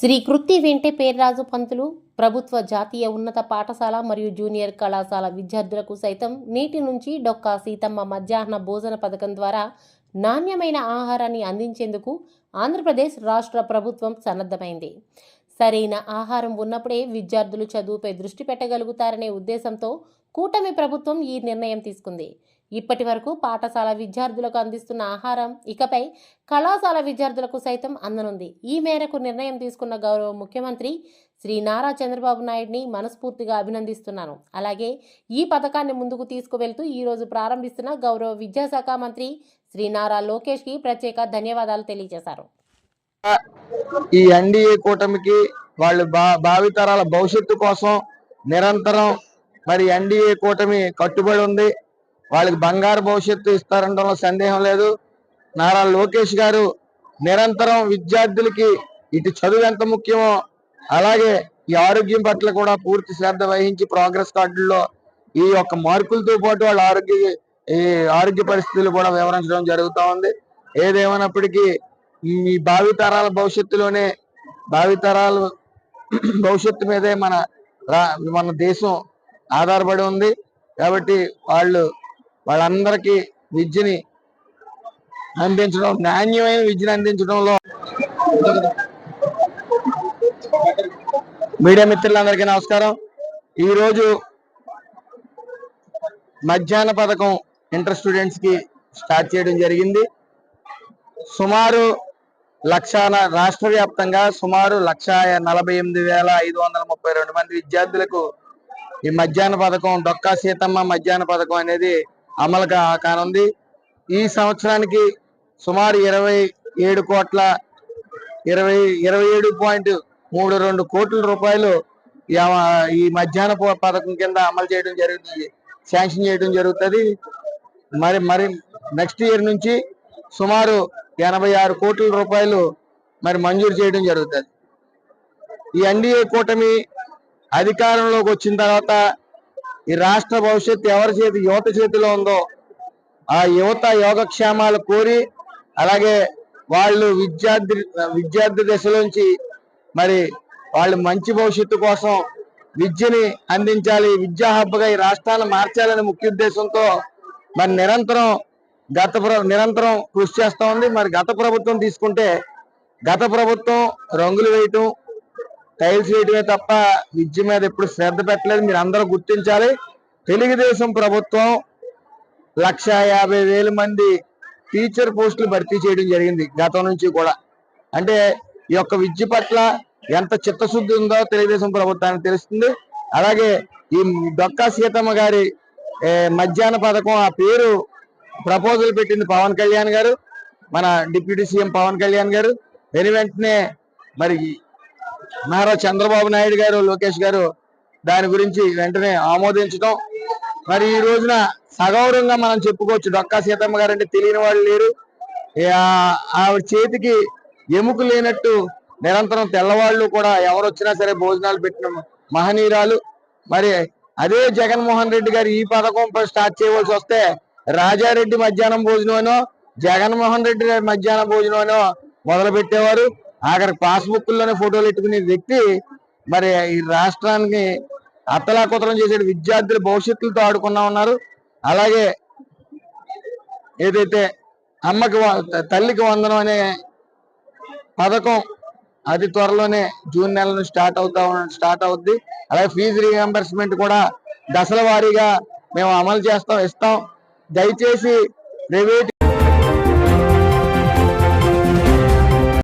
శ్రీ కృత్తి వెంటే పేర్రాజు పంతులు ప్రభుత్వ జాతీయ ఉన్నత పాఠశాల మరియు జూనియర్ కళాశాల విద్యార్థులకు సైతం నేటి నుంచి డొక్కా సీతమ్మ మధ్యాహ్న భోజన పథకం ద్వారా నాణ్యమైన ఆహారాన్ని అందించేందుకు ఆంధ్రప్రదేశ్ రాష్ట్ర ప్రభుత్వం సన్నద్ధమైంది. సరైన ఆహారం ఉన్నప్పుడే విద్యార్థులు చదువుపై దృష్టి పెట్టగలుగుతారనే ఉద్దేశంతో కూటమి ప్రభుత్వం ఈ నిర్ణయం తీసుకుంది. ఇప్పటి వరకు పాఠశాల విద్యార్థులకు అందిస్తున్న ఆహారం ఇకపై కళాశాల విద్యార్థులకు సైతం అందనుంది. ఈ మేరకు నిర్ణయం తీసుకున్న గౌరవ ముఖ్యమంత్రి శ్రీ నారా చంద్రబాబు నాయుడిని మనస్ఫూర్తిగా అభినందిస్తున్నాను అలాగే ఈ పథకాన్ని ముందుకు తీసుకువెళ్తూ ఈ రోజు ప్రారంభిస్తున్న గౌరవ విద్యాశాఖ మంత్రి శ్రీ నారా లోకేష్కి ప్రత్యేక ధన్యవాదాలు తెలియజేశారు. ఈ ఎన్డీఏ కూటమికి వాళ్ళు బా భావితరాల భవిష్యత్తు కోసం నిరంతరం మరి ఎన్డీఏ కూటమి కట్టుబడి ఉంది. వాళ్ళకి బంగారు భవిష్యత్తు ఇస్తారనడంలో సందేహం లేదు. నారా లోకేష్ గారు నిరంతరం విద్యార్థులకి ఇటు చదువు ఎంత ముఖ్యమో అలాగే ఈ ఆరోగ్యం పట్ల కూడా పూర్తి శ్రద్ధ వహించి ప్రోగ్రెస్ కార్డుల్లో ఈ యొక్క మార్కులతో పాటు వాళ్ళ ఆరోగ్య ఈ ఆరోగ్య పరిస్థితులు కూడా వివరించడం జరుగుతూ ఉంది. ఏదేమైనప్పటికీ ఈ భావితరాల భవిష్యత్తులోనే భావితరాల భవిష్యత్తు మీదే మన రా- మన దేశం ఆధారపడి ఉంది. కాబట్టి వాళ్ళు వాళ్ళందరికీ విద్యని అందించడం నాణ్యమైన విద్యను అందించడంలో మీడియా మిత్రులందరికీ నమస్కారం. ఈరోజు మధ్యాహ్న పథకం ఇంటర్ స్టూడెంట్స్కి స్టార్ట్ చేయడం జరిగింది. సుమారు లక్ష రాష్ట్ర వ్యాప్తంగా సుమారు లక్ష నలభై ఎనిమిది వేల ఐదు వందల ముప్పై రెండు మంది విద్యార్థులకు ఈ మధ్యాహ్న పథకం డొక్కా సీతమ్మ మధ్యాహ్న పథకం అనేది అమలు కా- కానుంది. ఈ సంవత్సరానికి సుమారు ఇరవై ఏడు కోట్ల ఇరవై ఇరవై ఏడు పాయింట్ మూడు రెండు కోట్ల రూపాయలు ఈ మధ్యాహ్న పథకం కింద అమలు చేయడం జరుగుతుంది. శాంక్షన్ చేయడం జరుగుతుంది. మరి మరి నెక్స్ట్ ఇయర్ నుంచి సుమారు ఎనభై ఆరు కోట్ల రూపాయలు మరి మంజూరు చేయడం జరుగుతుంది. ఈ ఎన్డీఏ కూటమి అధికారంలోకి వచ్చిన తర్వాత ఈ రాష్ట్ర భవిష్యత్తు ఎవరి చేతి యువత చేతిలో ఉందో ఆ యువత యోగక్షేమాలు కోరి అలాగే వాళ్ళు విద్యార్థి విద్యార్థి దశలోంచి మరి వాళ్ళు మంచి భవిష్యత్తు కోసం విద్యని అందించాలి విద్యా హబ్గా ఈ రాష్ట్రాన్ని మార్చాలనే ముఖ్య ఉద్దేశంతో మరి నిరంతరం గత నిరంతరం కృషి చేస్తూ ఉంది. మరి గత ప్రభుత్వం తీసుకుంటే గత ప్రభుత్వం రంగులు వేయటం టైల్స్ వేయటమే తప్ప విద్య మీద ఎప్పుడు శ్రద్ధ పెట్టలేదు. మీరు అందరూ గుర్తించాలి. తెలుగుదేశం ప్రభుత్వం లక్ష యాభై వేల మంది టీచర్ పోస్టులు భర్తీ చేయడం జరిగింది గతం నుంచి కూడా. అంటే ఈ యొక్క విద్య పట్ల ఎంత చిత్తశుద్ధి ఉందో తెలుగుదేశం ప్రభుత్వానికి తెలుస్తుంది. అలాగే ఈ డొక్కా సీతమ్మ గారి మధ్యాహ్న పథకం ఆ పేరు ప్రపోజల్ పెట్టింది పవన్ కళ్యాణ్ గారు మన డిప్యూటీ సీఎం పవన్ కళ్యాణ్ గారు. వెను వెంటనే మరి నారా చంద్రబాబు నాయుడు గారు లోకేష్ గారు దాని గురించి వెంటనే ఆమోదించడం మరి ఈ రోజున సగౌరవంగా మనం చెప్పుకోవచ్చు. డొక్కా సీతమ్మ గారు అంటే తెలియని వాళ్ళు లేరు. ఆ- ఆవిడ చేతికి ఎముక లేనట్టు నిరంతరం తెల్లవాళ్ళు కూడా ఎవరు వచ్చినా సరే భోజనాలు పెట్టిన మహనీయురాలు. మరి అదే జగన్మోహన్ రెడ్డి గారు ఈ పథకం స్టార్ట్ చేయవలసి వస్తే రాజారెడ్డి మధ్యాహ్నం భోజనమనో జగన్మోహన్ రెడ్డి మధ్యాహ్నం భోజనం అనో మొదలు పెట్టేవారు ఆఖరి పాస్బుక్లోనే ఫోటోలు పెట్టుకునే వ్యక్తి మరి ఈ రాష్ట్రానికి అత్తలాకుతలం చేసే విద్యార్థుల భవిష్యత్తులతో ఆడుకున్నా ఉన్నారు అలాగే ఏదైతే అమ్మకి వ- తల్లికి వందనం అనే పథకం అతి త్వరలోనే జూన్ నెలలో స్టార్ట్ అవుతా స్టార్ట్ అవుద్ది. అలాగే ఫీజు రీఎంబర్స్మెంట్ కూడా దశల వారీగా మేము అమలు చేస్తాం ఇస్తాం. దయచేసి ప్రైవేట్